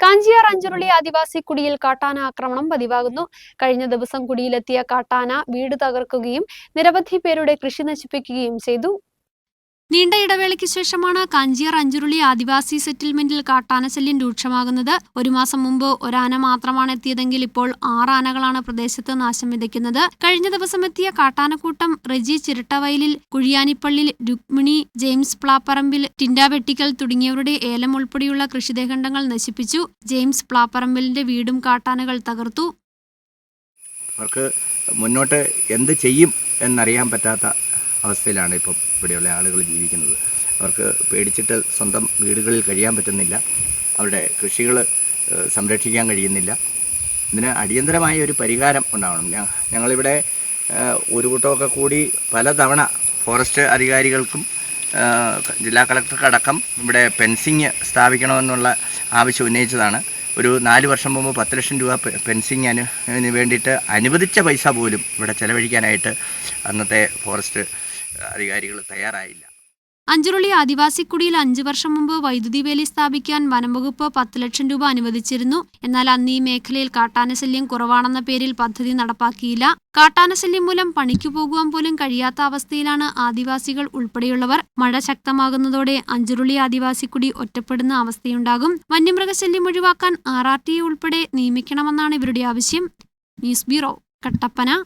കാഞ്ചിയാർ അഞ്ചുരുളി ആദിവാസി കുടിയിൽ കാട്ടാന ആക്രമണം പതിവാകുന്നു. കഴിഞ്ഞ ദിവസം കുടിയിലെത്തിയ കാട്ടാന വീട് തകർക്കുകയും നിരവധി പേരുടെ കൃഷി നശിപ്പിക്കുകയും ചെയ്തു. നീണ്ട ഇടവേളയ്ക്ക് ശേഷമാണ് കഞ്ചിയർ അഞ്ചുരുളി ആദിവാസി സെറ്റിൽമെന്റിൽ കാട്ടാനശല്യം രൂക്ഷമാകുന്നത്. ഒരു മാസം മുമ്പ് ഒരാന മാത്രമാണ് എത്തിയതെങ്കിൽ ഇപ്പോൾ ആറ് ആനകളാണ് പ്രദേശത്ത് നാശം വിതയ്ക്കുന്നത്. കഴിഞ്ഞ ദിവസം എത്തിയ കാട്ടാനക്കൂട്ടം റെജി ചിരട്ടവയലിൽ കുഴിയാനിപ്പള്ളിൽ രുക്മിണി ജെയിംസ് പ്ലാപ്പറമ്പിൽ ടിൻഡാവെട്ടിക്കൽ തുടങ്ങിയവരുടെ ഏലം ഉൾപ്പെടെയുള്ള കൃഷിദേഖണ്ഡങ്ങൾ നശിപ്പിച്ചു. ജെയിംസ് പ്ലാപ്പറമ്പിലിന്റെ വീടും കാട്ടാനകൾ തകർത്തു. അവർക്ക് മുന്നോട്ട് എന്ത് ചെയ്യും എന്നറിയാൻ പറ്റാത്ത അവസ്ഥയിലാണ് ഇപ്പം ഇവിടെയുള്ള ആളുകൾ ജീവിക്കുന്നത്. അവർക്ക് പേടിച്ചിട്ട് സ്വന്തം വീടുകളിൽ കഴിയാൻ പറ്റുന്നില്ല. അവരുടെ കൃഷികൾ സംരക്ഷിക്കാൻ കഴിയുന്നില്ല. ഇതിന് അടിയന്തരമായ ഒരു പരിഹാരം ഉണ്ടാവണം. ഞങ്ങളിവിടെ ഒരു കൂട്ടമൊക്കെ കൂടി പലതവണ ഫോറസ്റ്റ് അധികാരികൾക്കും ജില്ലാ കളക്ടർക്കടക്കം ഇവിടെ ഫെൻസിങ് സ്ഥാപിക്കണമെന്നുള്ള ആവശ്യം ഉന്നയിച്ചതാണ്. ഒരു നാല് വർഷം മുമ്പ് പത്ത് ലക്ഷം രൂപ പെൻസിങ് അനു വേണ്ടിയിട്ട് അനുവദിച്ച പൈസ പോലും ഇവിടെ ചെലവഴിക്കാനായിട്ട് അന്നത്തെ ഫോറസ്റ്റ് അധികാരികൾ തയ്യാറായില്ല. അഞ്ചുരുളി ആദിവാസി കുടിയിൽ അഞ്ചു വർഷം മുമ്പ് വൈദ്യുതി വേലി സ്ഥാപിക്കാൻ വനംവകുപ്പ് പത്ത് ലക്ഷം രൂപ അനുവദിച്ചിരുന്നു. എന്നാൽ അന്ന് ഈ മേഖലയിൽ കാട്ടാനശല്യം കുറവാണെന്ന പേരിൽ പദ്ധതി നടപ്പാക്കിയില്ല. കാട്ടാനശല്യം മൂലം പണിക്കു പോകുവാൻ പോലും കഴിയാത്ത അവസ്ഥയിലാണ് ആദിവാസികൾ ഉൾപ്പെടെയുള്ളവർ. മഴ ശക്തമാകുന്നതോടെ അഞ്ചുരുളി ആദിവാസി കുടി ഒറ്റപ്പെടുന്ന അവസ്ഥയുണ്ടാകും. വന്യമൃഗശല്യം ഒഴിവാക്കാൻ ആർ ആർ ടി ഉൾപ്പെടെ നിയമിക്കണമെന്നാണ് ഇവരുടെ ആവശ്യം. News bureau Kattappana.